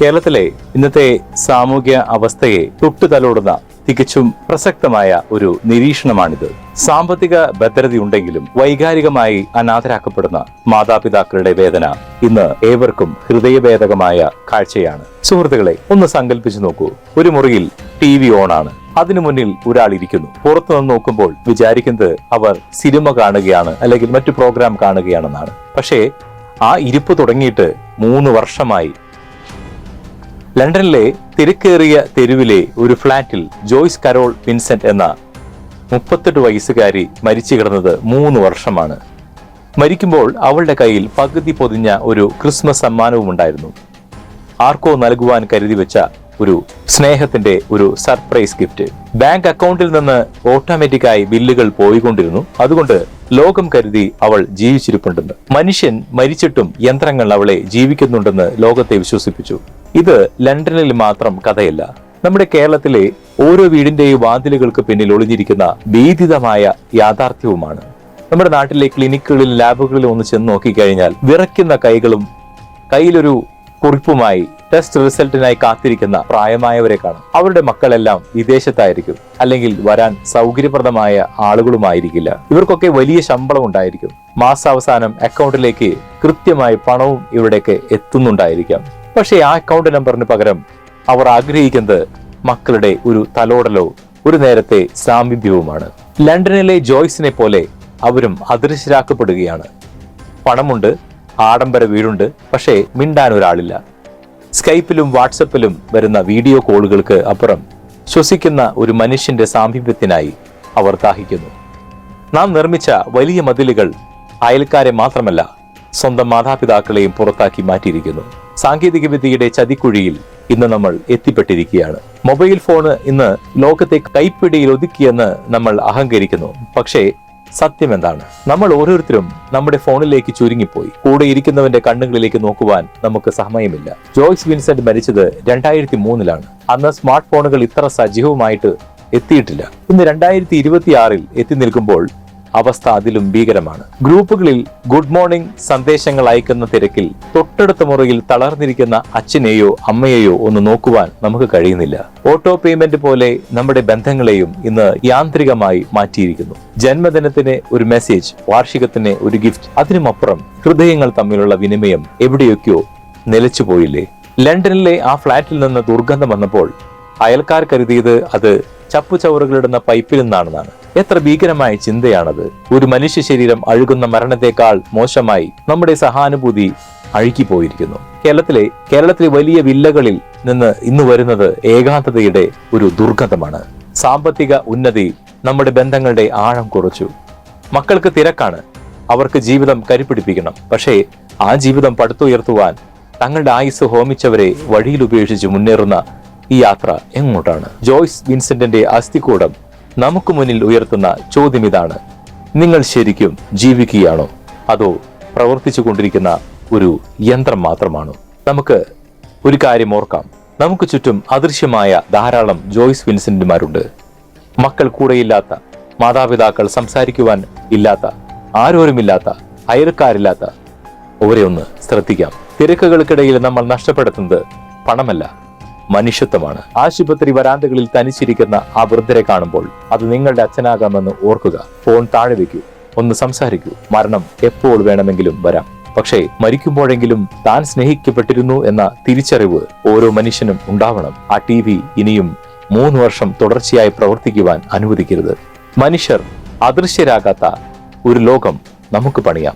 കേരളത്തിലെ ഇന്നത്തെ സാമൂഹ്യ അവസ്ഥയെ തൊട്ടുതലോടുന്ന തികച്ചും പ്രസക്തമായ ഒരു നിരീക്ഷണമാണിത്. സാമ്പത്തിക ഭദ്രതയുണ്ടെങ്കിലും വൈകാരികമായി അനാഥരാക്കപ്പെടുന്ന മാതാപിതാക്കളുടെ വേദന ഇന്ന് ഏവർക്കും ഹൃദയഭേദകമായ കാഴ്ചയാണ്. സുഹൃത്തുക്കളെ ഒന്ന് സങ്കല്പിച്ചു നോക്കൂ. ഒരു മുറിയിൽ ടി വി ഓണാണ്. അതിനു മുന്നിൽ ഒരാൾ ഇരിക്കുന്നു. പുറത്തു നിന്ന് നോക്കുമ്പോൾ വിചാരിക്കുന്നത് അവർ സിനിമ കാണുകയാണ് അല്ലെങ്കിൽ മറ്റു പ്രോഗ്രാം കാണുകയാണെന്നാണ്. പക്ഷേ ആ ഇരിപ്പ് തുടങ്ങിയിട്ട് മൂന്ന് വർഷമായി ലണ്ടനിലെ തിരക്കേറിയ തെരുവിലെ ഒരു ഫ്ളാറ്റിൽ ജോയ്സ് കരോൾ വിൻസെന്റ് എന്ന മുപ്പത്തെട്ട് വയസ്സുകാരി മരിച്ചു കിടന്നത് മൂന്ന് വർഷമാണ്. മരിക്കുമ്പോൾ അവളുടെ കയ്യിൽ പകുതി പൊതിഞ്ഞ ഒരു ക്രിസ്മസ് സമ്മാനവും ഉണ്ടായിരുന്നു. ആർക്കോ നൽകുവാൻ കരുതി വെച്ച ഒരു സ്നേഹത്തിന്റെ ഒരു സർപ്രൈസ് ഗിഫ്റ്റ്. ബാങ്ക് അക്കൗണ്ടിൽ നിന്ന് ഓട്ടോമാറ്റിക്കായി ബില്ലുകൾ പോയിക്കൊണ്ടിരുന്നു. അതുകൊണ്ട് ലോകം കരുതി അവൾ ജീവിച്ചിരിപ്പുണ്ടെന്ന്. മനുഷ്യൻ മരിച്ചിട്ടും യന്ത്രങ്ങൾ അവളെ ജീവിക്കുന്നുണ്ടെന്ന് ലോകത്തെ വിശ്വസിപ്പിച്ചു. ഇത് ലണ്ടനിൽ മാത്രം കഥയല്ല. നമ്മുടെ കേരളത്തിലെ ഓരോ വീടിന്റെയും വാതിലുകൾക്ക് പിന്നിൽ ഒളിഞ്ഞിരിക്കുന്ന ഭീതിതമായ യാഥാർത്ഥ്യവുമാണ്. നമ്മുടെ നാട്ടിലെ ക്ലിനിക്കുകളിൽ ലാബുകളിലും ഒന്ന് ചെന്ന് നോക്കിക്കഴിഞ്ഞാൽ വിറയ്ക്കുന്ന കൈകളും കയ്യിലൊരു കുറിപ്പുമായി ടെസ്റ്റ് റിസൾട്ടിനായി കാത്തിരിക്കുന്ന പ്രായമായവരെ കാണാം. അവരുടെ മക്കളെല്ലാം വിദേശത്തായിരിക്കും. അല്ലെങ്കിൽ വരാൻ സൗകര്യപ്രദമായ ആളുകളുമായിരിക്കില്ല. ഇവർക്കൊക്കെ വലിയ ശമ്പളം ഉണ്ടായിരിക്കും. മാസാവസാനം അക്കൗണ്ടിലേക്ക് കൃത്യമായി പണവും ഇവിടേക്ക് എത്തുന്നുണ്ടായിരിക്കാം. പക്ഷേ ആ അക്കൗണ്ട് നമ്പറിന് പകരം അവർ ആഗ്രഹിക്കുന്നത് മക്കളുടെ ഒരു തലോടലോ ഒരു നേരത്തെ സാമീപ്യവുമാണ്. ലണ്ടനിലെ ജോയ്സിനെ പോലെ അവരും അദൃശ്യരാക്കപ്പെടുകയാണ്. പണമുണ്ട് ആഡംബര വീടുണ്ട് പക്ഷേ മിണ്ടാൻ ഒരാളില്ല. സ്കൈപ്പിലും വാട്സപ്പിലും വരുന്ന വീഡിയോ കോളുകൾക്ക് അപ്പുറം ശ്വസിക്കുന്ന ഒരു മനുഷ്യന്റെ സാമീപ്യത്തിനായി അവർ ദാഹിക്കുന്നു. നാം നിർമ്മിച്ച വലിയ മതിലുകൾ അയൽക്കാരെ മാത്രമല്ല സ്വന്തം മാതാപിതാക്കളെയും പുറത്താക്കി മാറ്റിയിരിക്കുന്നു. സാങ്കേതിക വിദ്യയുടെ ചതിക്കുഴിയിൽ ഇന്ന് നമ്മൾ എത്തിപ്പെട്ടിരിക്കുകയാണ്. മൊബൈൽ ഫോണ് ഇന്ന് ലോകത്തെ കൈപ്പിടിയിൽ ഒതുക്കിയെന്ന് നമ്മൾ അഹങ്കരിക്കുന്നു. പക്ഷേ സത്യം എന്താണ്? നമ്മൾ ഓരോരുത്തരും നമ്മുടെ ഫോണിലേക്ക് ചുരുങ്ങിപ്പോയി. കൂടെ ഇരിക്കുന്നവന്റെ കണ്ണുകളിലേക്ക് നോക്കുവാൻ നമുക്ക് സമയമില്ല. ജോയ്സ് വിൻസെന്റ് മരിച്ചത് രണ്ടായിരത്തി മൂന്നിലാണ് അന്ന് സ്മാർട്ട് ഫോണുകൾ ഇത്ര സജീവമായിട്ട് എത്തിയിട്ടില്ല. ഇന്ന് രണ്ടായിരത്തി ഇരുപത്തിയാറിൽ എത്തി നിൽക്കുമ്പോൾ അവസ്ഥ അതിലും ഭീകരമാണ്. ഗ്രൂപ്പുകളിൽ ഗുഡ് മോർണിംഗ് സന്ദേശങ്ങൾ അയക്കുന്ന തിരക്കിൽ തൊട്ടടുത്ത മുറിയിൽ തളർന്നിരിക്കുന്ന അച്ഛനെയോ അമ്മയെയോ ഒന്ന് നോക്കുവാൻ നമുക്ക് കഴിയുന്നില്ല. ഓട്ടോ പേയ്മെന്റ് പോലെ നമ്മുടെ ബന്ധങ്ങളെയും ഇന്ന് യാന്ത്രികമായി മാറ്റിയിരിക്കുന്നു. ജന്മദിനത്തിന് ഒരു മെസ്സേജ് വാർഷികത്തിന് ഒരു ഗിഫ്റ്റ് അതിനുമപ്പുറം ഹൃദയങ്ങൾ തമ്മിലുള്ള വിനിമയം എവിടെയൊക്കെയോ നിലച്ചുപോയില്ലേ? ലണ്ടനിലെ ആ ഫ്ളാറ്റിൽ നിന്ന് ദുർഗന്ധം വന്നപ്പോൾ അയൽക്കാർ കരുതിയത് അത് ചപ്പുചവറുകളിടുന്ന പൈപ്പിൽ നിന്നാണെന്നാണ്. എത്ര ഭീകരമായ ചിന്തയാണത്. ഒരു മനുഷ്യ ശരീരം അഴുകുന്ന മരണത്തെക്കാൾ മോശമായി നമ്മുടെ സഹാനുഭൂതി അഴുകിപ്പോയിരിക്കുന്നു. കേരളത്തിലെ കേരളത്തിലെ വലിയ വില്ലകളിൽ നിന്ന് ഇന്ന് വരുന്നത് ഏകാന്തതയുടെ ഒരു ദുർഗന്ധമാണ്. സാമ്പത്തിക ഉന്നതി നമ്മുടെ ബന്ധങ്ങളുടെ ആഴം കുറച്ചു. മക്കൾക്ക് തിരക്കാണ്. അവർക്ക് ജീവിതം കരിപ്പിടിപ്പിക്കണം പക്ഷേ ആ ജീവിതം പടുത്തുയർത്തുവാൻ തങ്ങളുടെ ആയുസ് ഹോമിച്ചവരെ വഴിയിൽ ഉപേക്ഷിച്ച് മുന്നേറുന്ന ഈ യാത്ര എങ്ങോട്ടാണ്? ജോയ്സ് വിൻസെന്റിന്റെ അസ്ഥികൂടം നമുക്ക് മുന്നിൽ ഉയർത്തുന്ന ചോദ്യം ഇതാണ്. നിങ്ങൾ ശരിക്കും ജീവിക്കുകയാണോ? അതോ പ്രവർത്തിച്ചു കൊണ്ടിരിക്കുന്ന ഒരു യന്ത്രം മാത്രമാണോ? നമുക്ക് ഒരു കാര്യം ഓർക്കാം. നമുക്ക് ചുറ്റും അദൃശ്യമായ ധാരാളം ജോയ്സ് വിൻസെന്റുമാരുണ്ട്. മക്കൾ കൂടെയില്ലാത്ത മാതാപിതാക്കൾ സംസാരിക്കുവാൻ ഇല്ലാത്ത ആരോരുമില്ലാത്ത അയൽക്കാരില്ലാത്ത. ഒരേ ഒന്ന് ശ്രദ്ധിക്കാം. തിരക്കുകൾക്കിടയിൽ നമ്മൾ നഷ്ടപ്പെടുത്തുന്നത് പണമല്ല. മനുഷ്യത്വമാണ്. ആശുപത്രി വരാന്തകളിൽ തനിച്ചിരിക്കുന്ന ആ വൃദ്ധരെ കാണുമ്പോൾ അത് നിങ്ങളുടെ അച്ഛനാകാമെന്ന് ഓർക്കുക. ഫോൺ താഴെ വെക്കൂ. ഒന്ന് സംസാരിക്കൂ. മരണം എപ്പോൾ വേണമെങ്കിലും വരാം. പക്ഷേ മരിക്കുമ്പോഴെങ്കിലും താൻ സ്നേഹിക്കപ്പെട്ടിരുന്നു എന്ന തിരിച്ചറിവ് ഓരോ മനുഷ്യനും ഉണ്ടാവണം. ആ ടി വി ഇനിയും മൂന്ന് വർഷം തുടർച്ചയായി പ്രവർത്തിക്കുവാൻ അനുവദിക്കരുത്. മനുഷ്യർ അദൃശ്യരാകാത്ത ഒരു ലോകം നമുക്ക് പണിയാം.